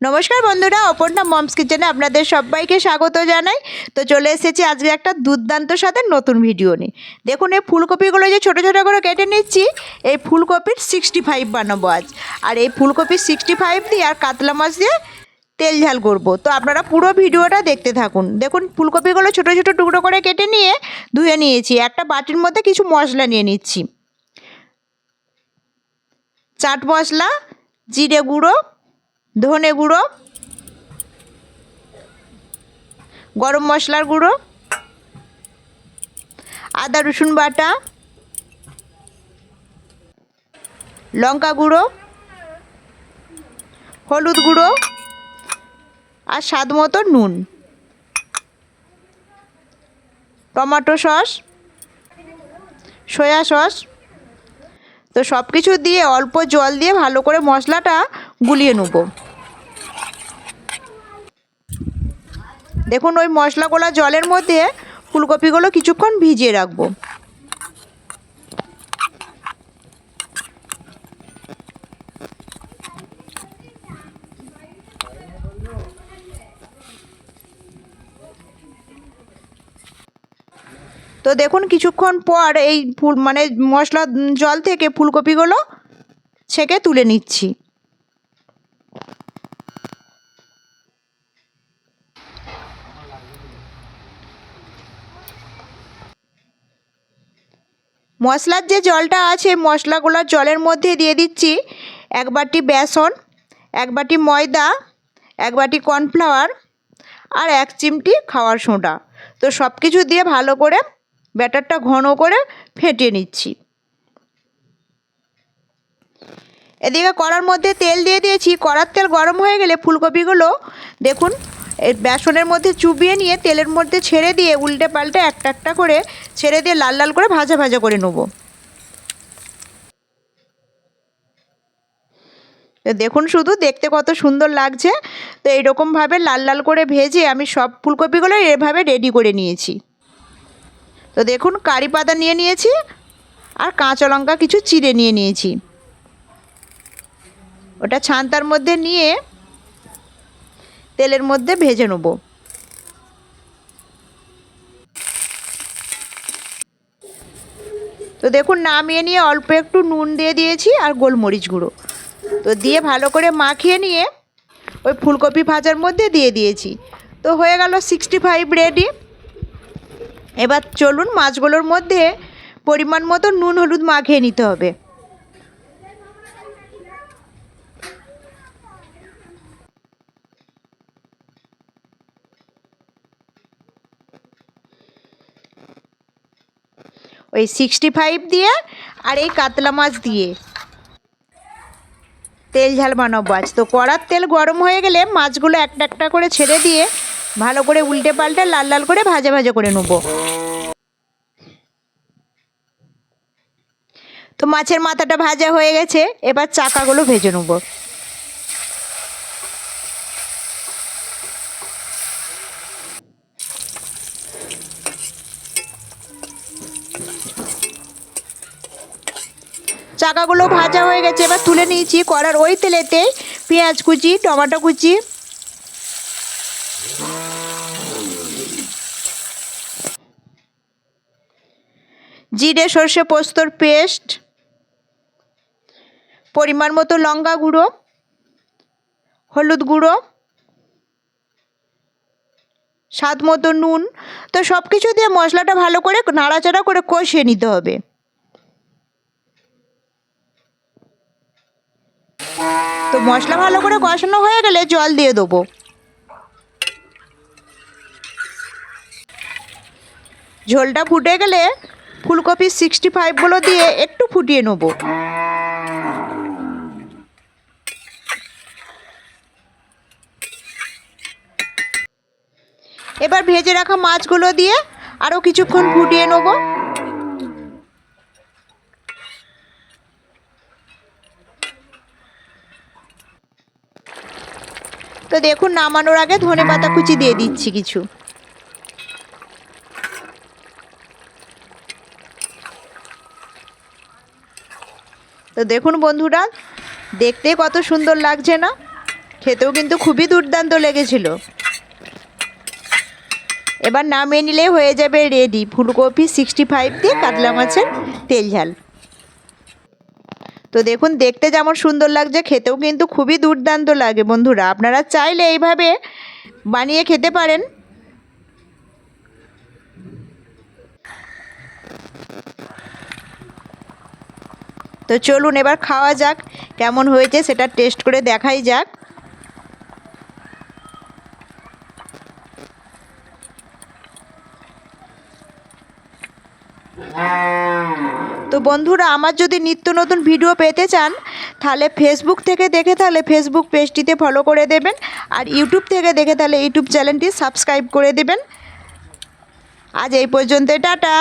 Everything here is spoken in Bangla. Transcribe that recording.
নমস্কার বন্ধুরা, অপর্ণা মমস কিচেনে আপনাদের সবাইকে স্বাগত জানাই। তো চলে এসেছি আজকে একটা দুর্দান্ত সাথে নতুন ভিডিও নিয়ে। দেখুন, এই ফুলকপিগুলো যে ছোটো ছোটো করে কেটে নিচ্ছি, এই ফুলকপির সিক্সটি ফাইভ বানাবো আজ। আর এই ফুলকপির সিক্সটি ফাইভ দিয়ে আর কাতলা মাছ দিয়ে তেল ঝাল করব। তো আপনারা পুরো ভিডিওটা দেখতে থাকুন। দেখুন, ফুলকপিগুলো ছোটো ছোটো টুকরো করে কেটে নিয়ে ধুয়ে নিয়েছি। একটা বাটির মধ্যে কিছু মশলা নিয়ে নিচ্ছি। চাট মশলা, জিরে গুঁড়ো ধনে গুঁড়ো, গরম মশলার গুঁড়ো, আদা, রসুন বাটা, লঙ্কা গুঁড়ো, হলুদ গুঁড়ো আর স্বাদ মতো নুন। Tomato sauce, soya sauce. তো সব কিছু দিয়ে অল্প জল দিয়ে ভালো করে মশলাটা গুলিয়ে নেব। দেখুন, ওই মশলাগুলো জলের মধ্যে ফুলকপিগুলো কিছুক্ষণ ভিজিয়ে রাখব। তো দেখুন, কিছুক্ষণ পর এই ফুল মানে মশলা, জল থেকে ফুলকপিগুলো ছেঁকে তুলে নিচ্ছি। মশলার যে জলটা আছে মশলাগুলোর জলের মধ্যে দিয়ে দিচ্ছি। এক বাটি বেসন, এক বাটি ময়দা, এক বাটি কর্নফ্লাওয়ার আর এক চিমটি খাওয়ার সোডা। তো সব কিছু দিয়ে ভালো করে ব্যাটারটা ঘন করে ফেটিয়ে নিচ্ছি। এদিকে কড়ার মধ্যে তেল দিয়ে দিয়েছি। কড়ার তেল গরম হয়ে গেলে ফুলকপিগুলো দেখুন বেসনের মধ্যে চুবিয়ে নিয়ে তেলের মধ্যে ছেড়ে দিয়ে উল্টে পাল্টে একটা একটা করে ছেড়ে দিয়ে লাল লাল করে ভাজা ভাজা করে নেব। দেখুন শুধু দেখতে কত সুন্দর লাগছে। তো এইরকমভাবে লাল লাল করে ভেজে আমি সব ফুলকপিগুলো এভাবে রেডি করে নিয়েছি। তো দেখুন কারি পাতা নিয়ে নিয়েছি আর কাঁচা লঙ্কা কিছু চিড়ে নিয়ে নিয়েছি। ওটা ছান্তার মধ্যে নিয়ে তেলের মধ্যে ভেজে নেব। তো দেখুন, নামিয়ে নিয়ে অল্প একটু নুন দিয়ে দিয়েছি আর গোলমরিচ গুঁড়ো। তো দিয়ে ভালো করে মাখিয়ে নিয়ে ওই ফুলকপি ভাজার মধ্যে দিয়ে দিয়েছি। তো হয়ে গেল সিক্সটি ফাইভ রেডি এবার চলুন মাছগুলোর মধ্যে পরিমাণ মতো নুন, হলুদ মাখিয়ে নিতে হবে। ওই সিক্সটি ফাইভ দিয়ে আর এই কাতলা মাছ দিয়ে। তেল ঝাল বানাবো আজ। তো কড়ার তেল গরম হয়ে গেলে মাছগুলো একটা একটা করে ছেড়ে দিয়ে ভালো করে উল্টে পাল্টে লাল লাল করে ভাজা ভাজা করে নেব। তো মাছের মাথাটা ভাজা হয়ে গেছে, এবার চাকাগুলো ভেজে নেব। চাকাগুলো ভাজা হয়ে গেছে। এবার তুলে নিয়েছি কড়ার ওই তেলেতে পেঁয়াজ কুচি, টমেটো কুচি। জিরে, সর্ষে পোস্তর পেস্ট, পরিমাণ মতো লঙ্কা গুঁড়ো, হলুদ গুঁড়ো, স্বাদ মতো নুন। তো সব কিছু দিয়ে মশলাটা ভালো করে নাড়াচাড়া করে কষিয়ে নিতে হবে তো মশলা ভালো করে কষানো হয়ে গেলে জল দিয়ে দেবো। ঝোলটা ফুটে গেলে ফুলকপি সিক্সটি ফাইভগুলো দিয়ে একটু ফুটিয়ে নেব। এবার ভেজে রাখা মাছগুলো দিয়ে আরও কিছুক্ষণ ফুটিয়ে নেব। তো দেখুন, নামানোর আগে ধনে পাতা কুচি দিয়ে দিচ্ছি কিছু। তো দেখুন বন্ধুরা, দেখতে কত সুন্দর লাগছে না? খেতেও কিন্তু খুবই দুর্দান্ত লেগেছিল। এবার নামিয়ে নিলে হয়ে যাবে রেডি। ফুলকপি সিক্সটি ফাইভ দিয়ে কাতলা মাছের তেল ঝাল। তো দেখুন, দেখতে যেমন সুন্দর লাগছে, খেতেও কিন্তু খুবই দুর্দান্ত লাগে বন্ধুরা। আপনারা চাইলে এইভাবে বানিয়ে খেতে পারেন। তো চলুন এবার খাওয়া যাক, কেমন হয়েছে সেটা টেস্ট করে দেখাই যাক। তো বন্ধুরা, আমার যদি নিত্য নতুন ভিডিও পেতে চান, তাহলে ফেসবুক থেকে দেখে তাহলে ফেসবুক পেজটিতে ফলো করে দেবেন আর ইউটিউব থেকে দেখে তাহলে ইউটিউব চ্যানেলটি সাবস্ক্রাইব করে দেবেন। আজ এই পর্যন্ত টাটা।